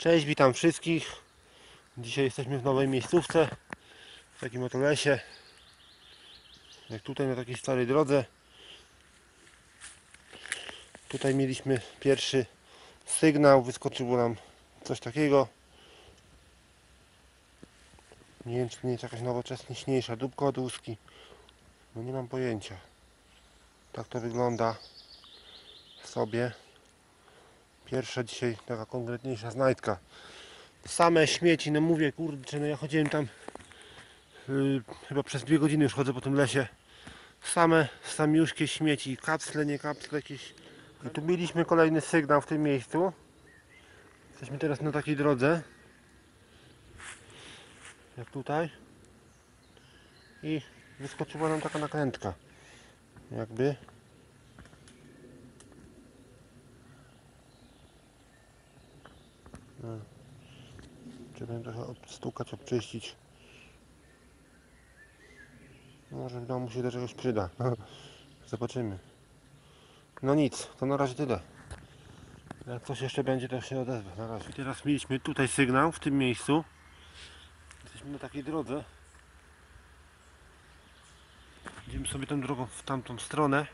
Cześć, witam wszystkich. Dzisiaj jesteśmy w nowej miejscówce, w takim oto lesie. Jak tutaj na takiej starej drodze. Tutaj mieliśmy pierwszy sygnał, wyskoczyło nam coś takiego. Nie wiem, czy nie jest jakaś nowocześniejsza dupka od łuski. No nie mam pojęcia. Tak to wygląda sobie. Pierwsza dzisiaj taka konkretniejsza znajdka. Same śmieci, no mówię, kurczę, no ja chodziłem tam yy, chyba przez dwie godziny już chodzę po tym lesie. Same, samiuszkie śmieci, kapsle, nie kapsle jakieś. I tu mieliśmy kolejny sygnał w tym miejscu. Jesteśmy teraz na takiej drodze. Jak tutaj. I wyskoczyła nam taka nakrętka. Jakby. Trzeba ją trochę obstukać, obczyścić. Może w domu się do czegoś przyda. Zobaczymy. No nic, to na razie tyle. Jak coś jeszcze będzie, to się odezwę. Na razie. I teraz mieliśmy tutaj sygnał, w tym miejscu. Jesteśmy na takiej drodze. Idziemy sobie tą drogą w tamtą stronę.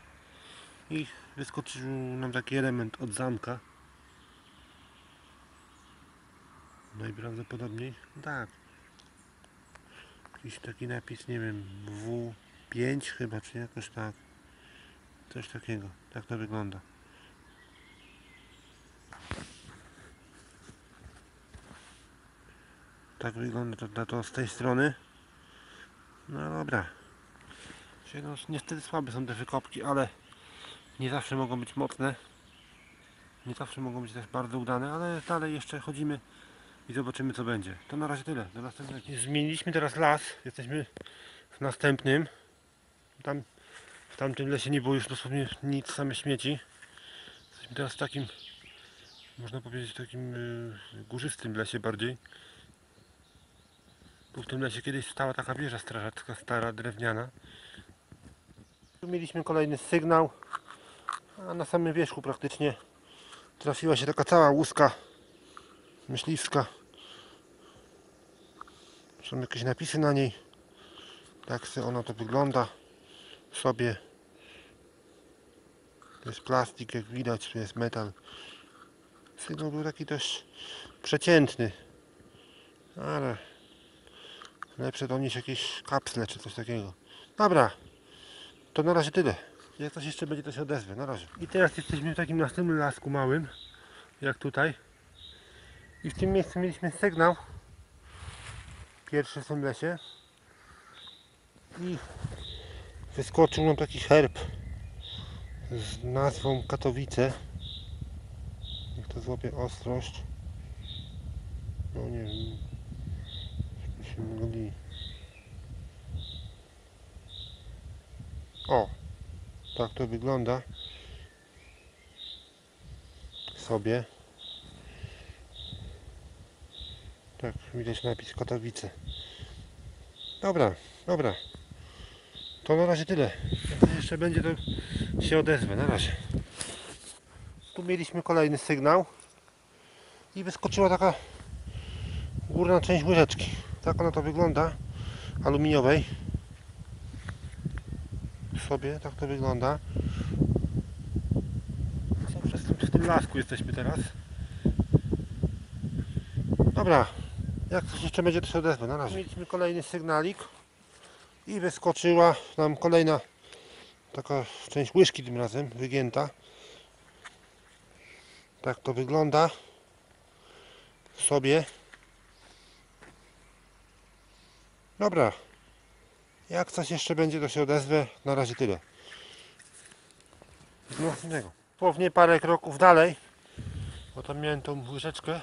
I wyskoczył nam taki element od zamka. Najprawdopodobniej tak. Jakiś taki napis, nie wiem, W5 chyba, czy jakoś tak. Coś takiego. Tak to wygląda. Tak wygląda to, to, z tej strony. No dobra. No, niestety słabe są te wykopki, ale nie zawsze mogą być mocne. Nie zawsze mogą być też bardzo udane, ale dalej jeszcze chodzimy i zobaczymy co będzie. To na razie tyle. Do następnego. Zmieniliśmy teraz las. Jesteśmy w następnym. Tam w tamtym lesie nie było już dosłownie nic, same śmieci. Jesteśmy teraz w takim, można powiedzieć, takim y, górzystym lesie bardziej. Tu w tym lesie kiedyś stała taka wieża strażacka, stara, drewniana. Tu mieliśmy kolejny sygnał, a na samym wierzchu praktycznie trafiła się taka cała łuska myśliwska. Są jakieś napisy na niej. Tak sobie ona to wygląda sobie. To jest plastik, jak widać, to jest metal. Sygnał był taki dość przeciętny. Ale lepsze to niż jakieś kapsle czy coś takiego. Dobra, to na razie tyle. Jak coś jeszcze będzie, to się odezwę. Na razie. I teraz jesteśmy w takim następnym lasku małym, jak tutaj. I w tym miejscu mieliśmy sygnał. Pierwszy w tym lesie. I wyskoczył nam taki herb z nazwą Katowice. Niech to złapie ostrość. No nie wiem. Się mogli. O! Tak to wygląda. Sobie. Tak, widać napis Katowice. Dobra, dobra. To na razie tyle. Jak jeszcze będzie, to się odezwę. Na razie. Tu mieliśmy kolejny sygnał i wyskoczyła taka górna część łyżeczki. Tak ona to wygląda. Aluminiowej. Sobie tak to wygląda. W tym lasku jesteśmy teraz. Dobra, jak coś jeszcze będzie, to się odezwę. Na razie. Mieliśmy kolejny sygnalik i wyskoczyła nam kolejna taka część łyżki tym razem, wygięta. Tak to wygląda sobie. Dobra, jak coś jeszcze będzie, to się odezwę. Na razie tyle. Do następnego. Słownie parę kroków dalej, bo tam miałem tą łyżeczkę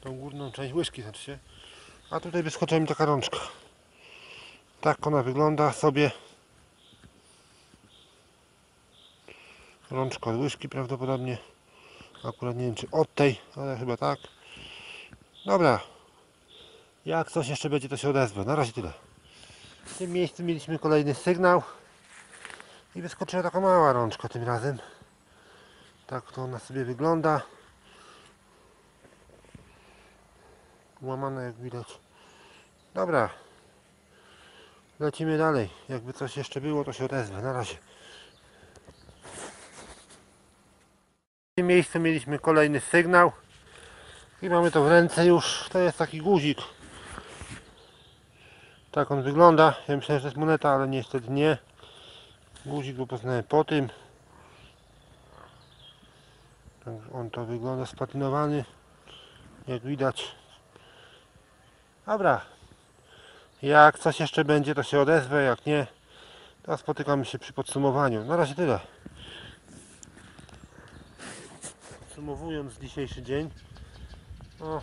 tą górną część łyżki znaczy. A tutaj wyskoczyła mi taka rączka. Tak ona wygląda sobie. Rączka od łyżki prawdopodobnie. Akurat nie wiem czy od tej, ale chyba tak. Dobra. Jak coś jeszcze będzie to się odezwę. Na razie tyle. W tym miejscu mieliśmy kolejny sygnał. I wyskoczyła taka mała rączka tym razem. Tak to ona sobie wygląda. Łamane jak widać. Dobra. Lecimy dalej. Jakby coś jeszcze było, to się odezwę. Na razie. W tym miejscu mieliśmy kolejny sygnał. I mamy to w ręce już. To jest taki guzik. Tak on wygląda. Ja myślałem, że to jest moneta, ale niestety nie. Guzik go poznałem po tym. On to wygląda splatynowany. Jak widać. Dobra. Jak coś jeszcze będzie, to się odezwę. Jak nie, to spotykamy się przy podsumowaniu. Na razie tyle. Podsumowując dzisiejszy dzień. No,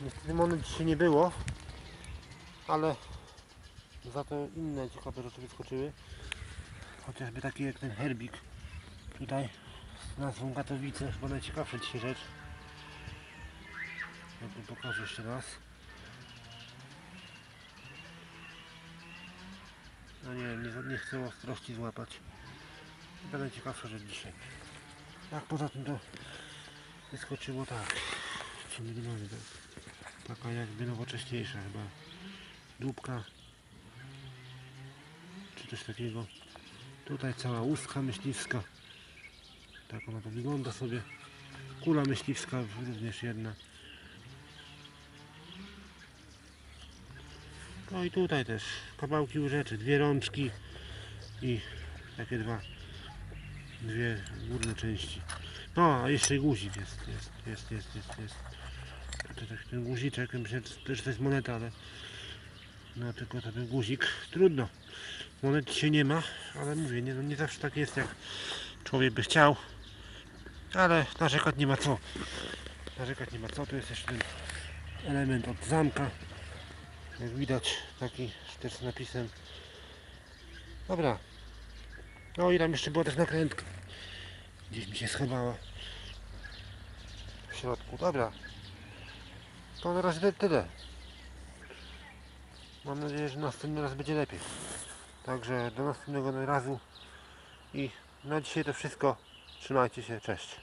niestety monet dzisiaj nie było. Ale za to inne ciekawe rzeczy wyskoczyły. Chociażby taki jak ten herbik. Tutaj z nazwą Katowice. Chyba najciekawsza dzisiaj rzecz. Jakby pokażę jeszcze raz. No nie, nie, nie chcę ostrości złapać. Chyba najciekawsza rzecz dzisiaj. Tak poza tym to wyskoczyło tak. Tu mamy tak? Taka jakby nowocześniejsza chyba. Dupka. Czy coś takiego. Tutaj cała łuska myśliwska. Tak ona to wygląda sobie. Kula myśliwska również jedna. No i tutaj też kawałki łyżeczek, dwie rączki i takie dwa, dwie górne części. No, a jeszcze guzik jest, jest, jest, jest, jest, jest. To tak ten guziczek, myślę, że to jest moneta, ale no tylko ten guzik, trudno. Monet się nie ma, ale mówię, nie, no nie zawsze tak jest, jak człowiek by chciał, ale narzekać nie ma co. Narzekać nie ma co, tu jest jeszcze ten element od zamka, jak widać, taki też z napisem. Dobra. No i tam jeszcze była też nakrętka. Gdzieś mi się schowała. W środku. Dobra. To na razie ty- tyle. Mam nadzieję, że następny raz będzie lepiej. Także do następnego razu. I na dzisiaj to wszystko. Trzymajcie się. Cześć.